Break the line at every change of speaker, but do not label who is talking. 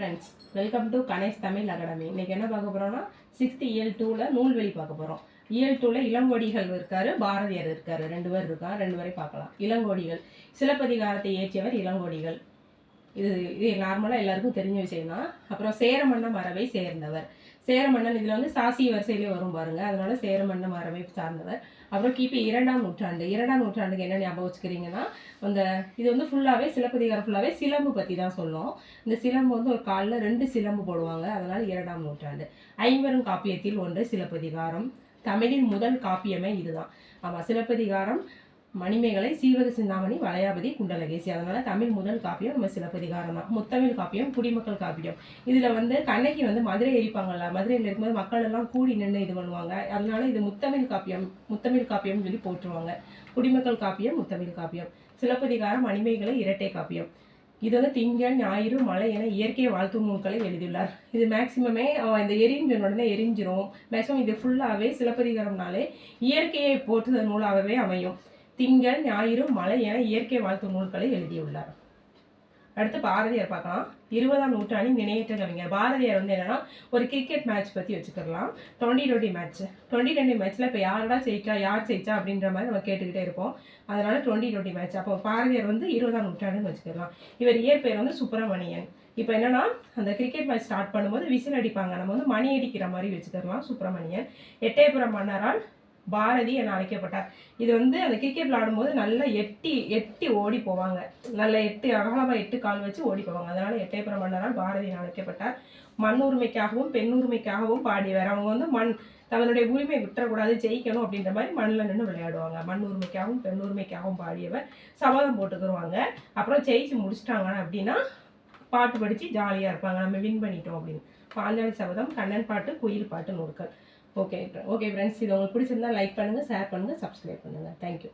Friends welcome to Ganesh Tamil academy இன்னைக்கு என்ன பார்க்க போகிறோம்னா சிக்ஸ்த் இயல் டூவில் நூல்வெளி பார்க்க போகிறோம் இயல் டூவில் இளங்கோடிகள் இருக்கார் பாரதியார் இருக்கார். ரெண்டு பேர் இருக்கார் ரெண்டு பேரையும் பார்க்கலாம். இளங்கோடிகள். சிலப்பதிகாரத்தை இயற்றியவர் இளங்கோடிகள். இது இது நார்மலாக எல்லாருக்கும் தெரிஞ்ச விஷயம் தான் அப்புறம் சேரமன்ன மரபை சேர்ந்தவர். சேரமன்னன் இதில் வந்து சாசி வரிசையிலே வரும் பாருங்க. அதனால சேரமன்ன மரபை சார்ந்தவர். அப்புறம் கிபி இரண்டாம் நூற்றாண்டு. இரண்டாம் நூற்றாண்டுக்கு என்ன ஞாபகம் வச்சுக்கிறீங்கன்னா அந்த இது வந்து ஃபுல்லாகவே சிலப்பதிகாரம் ஃபுல்லாகவே சிலம்பு பற்றி தான் சொல்லும். இந்த சிலம்பு வந்து ஒரு காலில் ரெண்டு சிலம்பு போடுவாங்க. அதனால் இரண்டாம் நூற்றாண்டு. ஐம்பெரும் காப்பியத்தில் ஒன்று சிலப்பதிகாரம். தமிழின் முதல் காப்பியமே இதுதான். ஆமாம் சிலப்பதிகாரம் மணிமேகலை சீவக சிந்தாமணி வளையாபதி குண்டலகேசி. அதனால தமிழ் முதல் காப்பியம் நம்ம சிலப்பதிகாரம் தான் முத்தமிழ் காப்பியம் குடிமக்கள் காப்பியம். இதுல வந்து கண்ணகி வந்து மதுரை எரிப்பாங்கல்ல மதுரையில் இருக்கும்போது மக்கள் எல்லாம் கூடி நின்று இது பண்ணுவாங்க. அதனால இது முத்தமிழ் காப்பியம் முத்தமிழ் காப்பியம்னு சொல்லி போட்டுருவாங்க. குடிமக்கள் காப்பியம் முத்தமிழ் காப்பியம். சிலப்பதிகாரம் மணிமேகலை இரட்டை காப்பியம். இது வந்து திங்கள் ஞாயிறு மழை என இயற்கை வாழ்த்து நூல்களை எழுதியுள்ளார். இது மேக்சிமமே இந்த எரிஞ்ச உடனே எரிஞ்சிரும். மேக்சிமம் இது ஃபுல்லாகவே சிலப்பதிகாரம்னாலே இயற்கையை போற்றுத நூலாகவே அமையும். திங்கள் ஞாயிறு மலை என இயற்கை வாழ்த்து நூல்களை எழுதியுள்ளார். அடுத்து பாரதியார் பார்க்கலாம். இருபதாம் நூற்றாண்டின் நினையற்ற கவிஞர். பாரதியார் வந்து என்னன்னா ஒரு கிரிக்கெட் மேட்ச் பற்றி வச்சுக்கலாம். Twenty twenty match twenty twenty மேட்ச்சில் இப்போ யாரடா ஜெயிச்சா யார் ஜெயிச்சா அப்படின்ற மாதிரி நம்ம கேட்டுக்கிட்டே இருப்போம். அதனால டுவெண்ட்டி டுவெண்ட்டி மேட்ச் அப்போ பாரதியார் வந்து இருபதாம் நூற்றாண்டுன்னு வச்சுக்கலாம். இவர் இயற்பெயர் வந்து சுப்பிரமணியன். இப்போ என்னன்னா அந்த கிரிக்கெட் மேட்ச் ஸ்டார்ட் பண்ணும்போது விசில் அடிப்பாங்க. நம்ம வந்து மணி அடிக்கிற மாதிரி வச்சுக்கலாம் சுப்பிரமணியன். எட்டயபுரம் மன்னரால் பாரதி என அழைக்கப்பட்டார். இது வந்து அந்த கிரிக்கெட் விளையாடும்போது நல்லா எட்டி எட்டி ஓடி போவாங்க. நல்ல எட்டு அகலமாக எட்டு கால் வச்சு ஓடி போவாங்க. அதனால எட்டயபுரம் மன்னரால் பாரதி என அழைக்கப்பட்டார். மண் உரிமைக்காகவும் பெண் உரிமைக்காகவும் பாடியவர். அவங்க வந்து மண் தங்களுடைய உரிமை விட்டுறக்கூடாது ஜெயிக்கணும் அப்படின்ற மாதிரி மண்ணில் நின்று விளையாடுவாங்க. மண் உரிமைக்காகவும் பெண் உரிமைக்காகவும் பாடியவர் சபதம் போட்டுக்கிருவாங்க. அப்புறம் ஜெயிச்சு முடிச்சிட்டாங்க அப்படின்னா பாட்டு படித்து ஜாலியாக இருப்பாங்க. நம்ம வின் பண்ணிட்டோம் அப்படின்னு. பாஞ்சாலி சபதம் கண்ணன் பாட்டு குயில் பாட்டு நூல்கள் ஓகே ஓகே ஃப்ரெண்ட்ஸ் இது உங்களுக்கு பிடிச்சிருந்தா லைக் பண்ணுங்கள் ஷேர் பண்ணுங்கள் சப்ஸ்கிரைப் பண்ணுங்கள் தேங்க்யூ